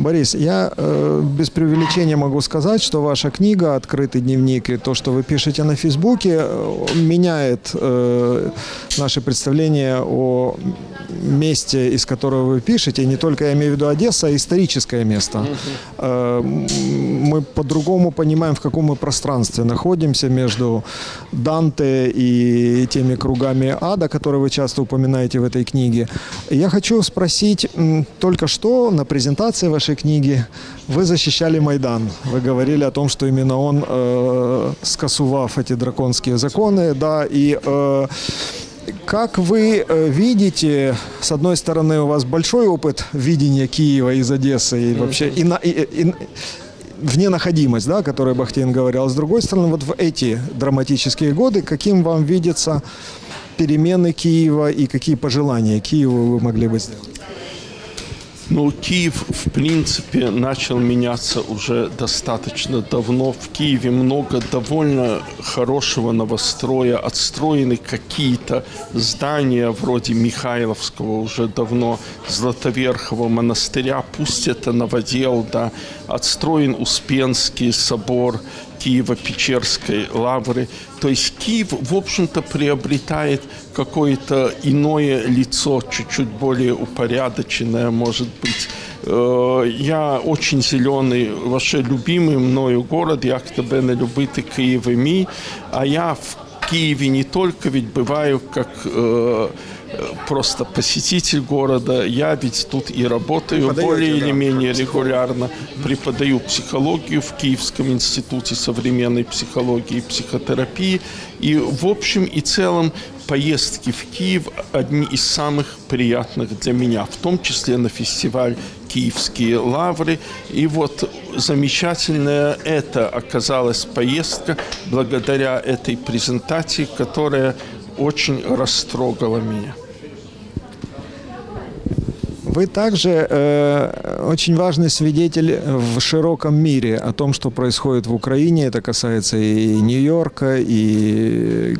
Борис, я э, без преувеличения могу сказать, что ваша книга «Открытый дневник» и то, что вы пишете на Фейсбуке, э, меняет э, наше представление о месте, из которого вы пишете. И не только я имею в виду Одесса, а историческое место. Э, мы по-другому понимаем, в каком мы пространстве находимся между Данте и теми кругами ада, которые вы часто упоминаете в этой книге. Я хочу спросить, только что на презентации вашей книги вы защищали Майдан. Вы говорили о том, что именно он, э, скасував эти драконские законы, да, и э, как вы э, видите, с одной стороны, у вас большой опыт видения Киева из Одессы и вообще и, на- и- и- вне находимость, да, о которой Бахтин говорил, а с другой стороны, вот в эти драматические годы, каким вам видятся перемены Киева и какие пожелания Киеву вы могли бы сделать? Ну, Киев, в принципе, начал меняться уже достаточно давно. В Киеве много довольно хорошего новостроя. Отстроены какие-то здания вроде Михайловского уже давно, Златоверхового монастыря. Пусть это новодел, да. Отстроен Успенский собор. Киево-Печерской лавры. То есть Киев, в общем-то, приобретает какое-то иное лицо, чуть-чуть более упорядоченное, может быть. Э, Я очень зеленый, ваш любимый мною город, як тебе не любити Київ і мій. А я в Киеве не только ведь бываю как э, просто посетитель города, я ведь тут и работаю Преподаете, более или да, менее регулярно, преподаю психологию в Киевском институте современной психологии и психотерапии. И в общем и целом поездки в Киев одни из самых приятных для меня, в том числе на фестиваль Киевские лавры. И вот замечательная это оказалась поездка благодаря этой презентации, которая очень растрогала меня. Вы также э, очень важный свидетель в широком мире о том, что происходит в Украине. Это касается и Нью-Йорка, и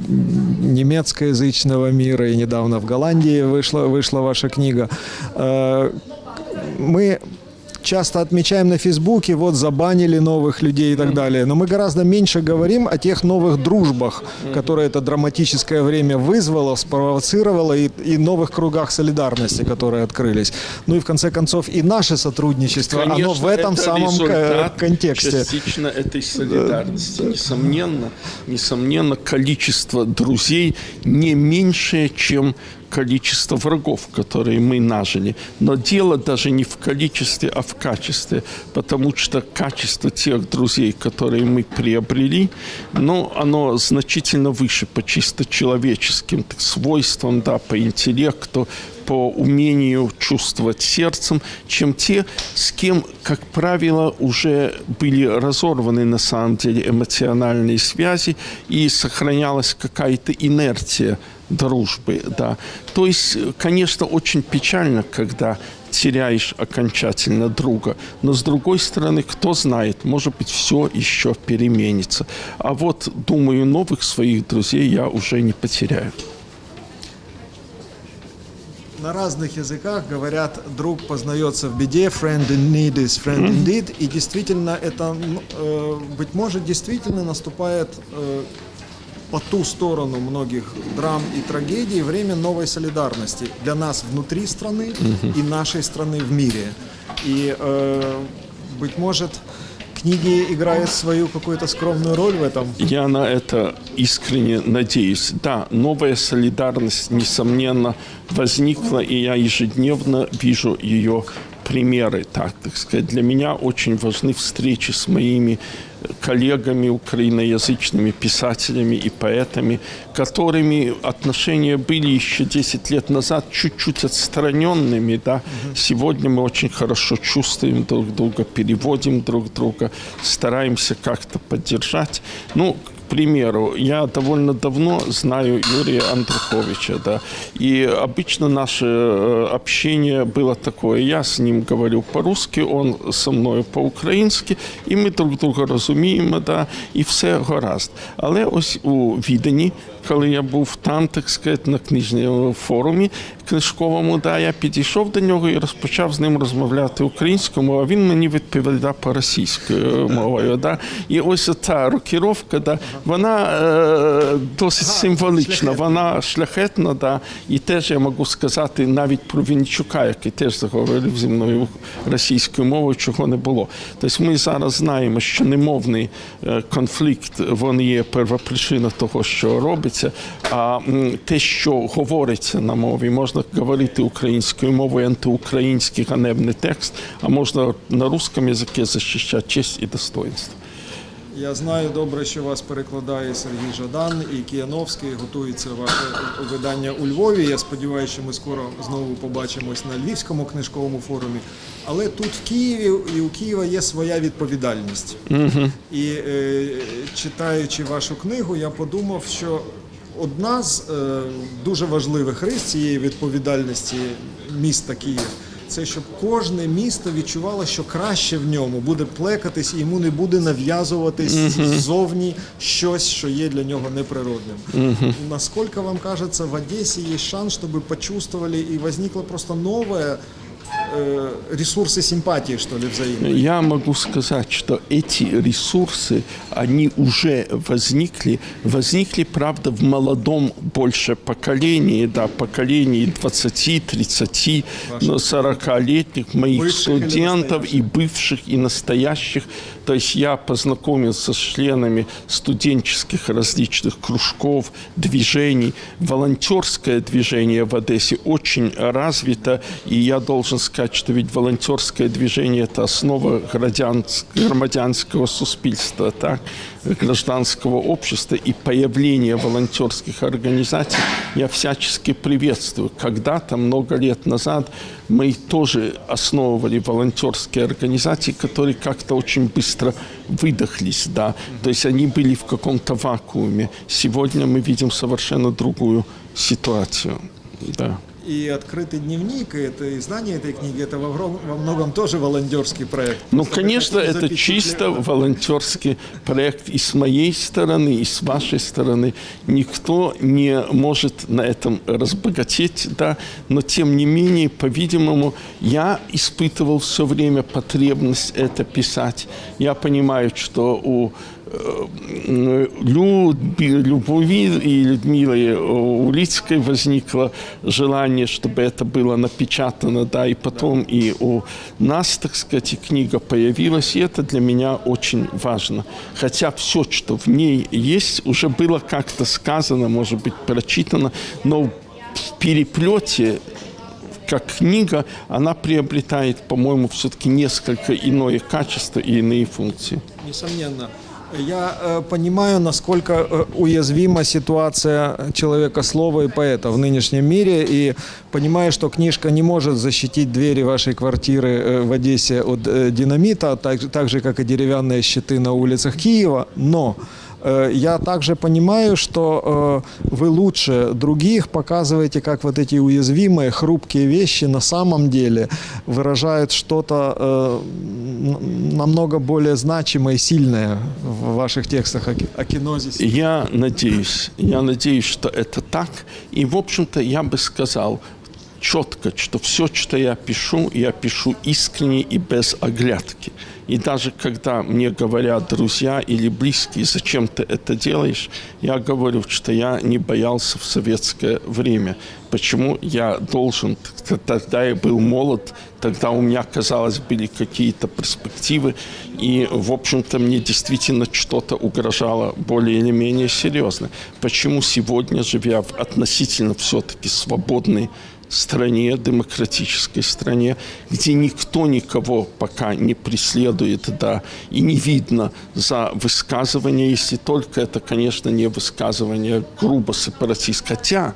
немецкоязычного мира, и недавно в Голландии вышла, вышла ваша книга. Э, мы часто отмечаем на Фейсбуке, вот забанили новых людей и так далее, но мы гораздо меньше говорим о тех новых дружбах, которые это драматическое время вызвало, спровоцировало, и, и новых кругах солидарности, которые открылись. Ну и в конце концов и наше сотрудничество, оно в Конечно, этом это самом результат контексте. Частично этой солидарности. Несомненно, несомненно, количество друзей не меньшее, чем количество врагов, которые мы нажили. Но дело даже не в количестве, а в качестве, потому что качество тех друзей, которые мы приобрели, ну, оно значительно выше по чисто человеческим свойствам, да, по интеллекту, по умению чувствовать сердцем, чем те, с кем, как правило, уже были разорваны на самом деле эмоциональные связи и сохранялась какая-то инерция дружбы, да. То есть, конечно, очень печально, когда теряешь окончательно друга. Но с другой стороны, кто знает, может быть, все еще переменится. А вот, думаю, новых своих друзей я уже не потеряю. На разных языках говорят, друг познается в беде, friend in need is friend indeed. И действительно, это, э, быть может, действительно наступает э, по ту сторону многих драм и трагедий время новой солидарности для нас внутри страны и нашей страны в мире. И, э, быть может, книги играют свою какую-то скромную роль в этом. Я на это искренне надеюсь. Да, новая солидарность, несомненно, возникла, и я ежедневно вижу ее примеры, так, так сказать. Для меня очень важны встречи с моими коллегами, украиноязычными писателями и поэтами, которыми отношения были еще 10 лет назад чуть-чуть отстраненными. Да? Сегодня мы очень хорошо чувствуем друг друга, переводим друг друга, стараемся как-то поддержать. Ну, примеру, я довольно давно знаю Юрия Андруховича, да, и обычно наше э, общение было такое. Я с ним говорю по-русски, он со мною по-українськи, і ми друг друга розуміємо, да, і все гаразд. Але ось у Відені, коли я був там, так сказати, на книжному форумі книжковому, да, я підійшов до нього і розпочав з ним розмовляти українською мовою, а він мені відповідав по російською мовою. Да. І ось ця рокіровка, да, вона е, досить символічна, вона шляхетна, да, і теж я можу сказати навіть про Вінничука, який теж заговорив зі мною російською мовою, чого не було. Тобто ми зараз знаємо, що немовний е, конфлікт він є первопричина того, що робиться. А те, що говориться на мові, можна говорити українською мовою, антиукраїнський ганебний текст, а можна на русском язикі захищати честь і достоинство. Я знаю добре, що вас перекладає Сергій Жадан і Кіяновський. Готується ваше видання у Львові. Я сподіваюся, що ми скоро знову побачимось на Львівському книжковому форумі. Але тут в Києві і у Києва є своя відповідальність. І е, читаючи вашу книгу, я подумав, що одна з е, дуже важливих рис цієї відповідальності міста Київ. Це щоб кожне місто відчувало, що краще в ньому буде плекатись, і йому не буде нав'язуватись ззовні щось, що є для нього неприродним. Наскільки вам кажется, в Одесі є шанс, щоб почувствовали і возникло просто нове ресурсы симпатии, что ли, взаимные? Я могу сказать, что эти ресурсы, они уже возникли. Возникли, правда, в молодом больше поколении, да, поколении 20, 30, ну, 40-летних моих Бывших студентов и бывших, и настоящих. То есть я познакомился с членами студенческих различных кружков, движений. Волонтерское движение в Одессе очень развито, и я должен сказать, что ведь волонтерское движение – это основа громадянского суспільства, так, гражданского общества, и появление волонтерских организаций я всячески приветствую. Когда-то, много лет назад, мы тоже основывали волонтерские организации, которые как-то очень быстро выдохлись, да, то есть они были в каком-то вакууме. Сегодня мы видим совершенно другую ситуацию, да. И открытый дневник, и это издание этой книги, это во, во многом тоже волонтерский проект. Ну, Просто конечно, это чисто волонтерский проект и с моей стороны, и с вашей стороны. Никто не может на этом разбогатеть, да, но тем не менее, по-видимому, я испытывал все время потребность это писать. Я понимаю, что у э, Любови и Людмилы Улицкой возникло желание, чтобы это было напечатано, да, и потом и у нас, так сказать, книга появилась, и это для меня очень важно. Хотя все, что в ней есть, уже было как-то сказано, может быть, прочитано, но в переплете как книга, она приобретает, по-моему, все-таки несколько иное качество и иные функции. Несомненно. Я э, понимаю, насколько э, уязвима ситуация человека слова и поэта в нынешнем мире, и понимаю, что книжка не может защитить двери вашей квартиры э, в Одессе от э, динамита, так, так же, как и деревянные щиты на улицах Киева, но я также понимаю, что э, вы лучше других показываете, как вот эти уязвимые, хрупкие вещи на самом деле выражают что-то э, намного более значимое и сильное в ваших текстах о кинозисе. Я надеюсь, я надеюсь, что это так. И, в общем-то, я бы сказал четко, что все, что я пишу, я пишу искренне и без оглядки. И даже когда мне говорят друзья или близкие, зачем ты это делаешь, я говорю, что я не боялся в советское время. Почему я должен, тогда я был молод, тогда у меня, казалось, были какие-то перспективы, и, в общем-то, мне действительно что-то угрожало более или менее серьезно. Почему сегодня, живя в относительно все-таки свободной стране, демократической стране, где никто никого пока не преследует, да, и не видно за высказывание, если только это, конечно, не высказывание грубо сепаратист. Хотя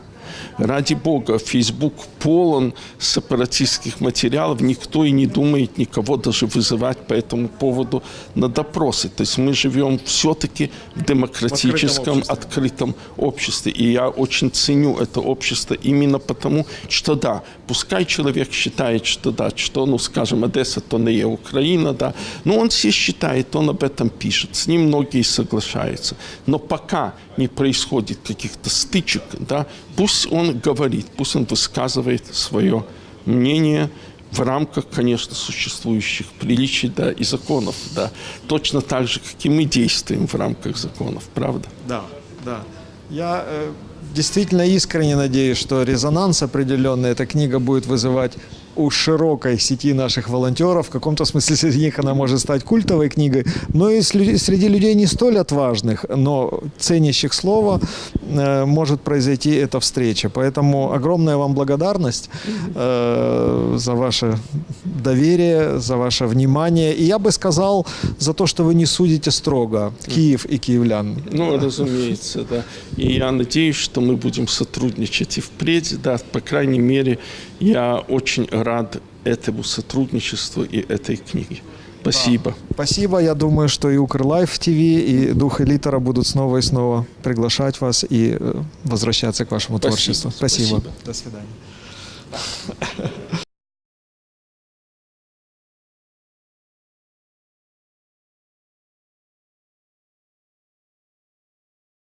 Ради бога, Facebook полон сепаратистских материалов, никто и не думает никого даже вызывать по этому поводу на допросы. То есть мы живем все-таки в демократическом, обществе. открытом обществе. И я очень ценю это общество именно потому, что да, пускай человек считает, что да, что, ну, скажем, Одесса, то не є Украина, да, но он все считает, он об этом пишет, с ним многие соглашаются. Но пока не происходит каких-то стычек, да, пусть он говорит, пусть он высказывает свое мнение в рамках, конечно, существующих приличий да, и законов. Да. Точно так же, как и мы действуем в рамках законов, правда? Да, да. Я э, действительно искренне надеюсь, что резонанс определенный эта книга будет вызывать у широкой сети наших волонтеров. В каком-то смысле среди них она может стать культовой книгой. Но и среди людей не столь отважных, но ценящих слово, э, может произойти эта встреча. Поэтому огромная вам благодарность э, за ваше доверие, за ваше внимание. И я бы сказал за то, что вы не судите строго Киев и киевлян. Ну, разумеется, да. И я надеюсь, что мы будем сотрудничать и впредь, да, по крайней мере, я очень рад этому сотрудничеству и этой книге. Спасибо. Спасибо. Я думаю, что и Укрлайф ТВ, и Дух Элитера будут снова и снова приглашать вас и э, возвращаться к вашему Спасибо, творчеству. Спасибо. спасибо. До свидания.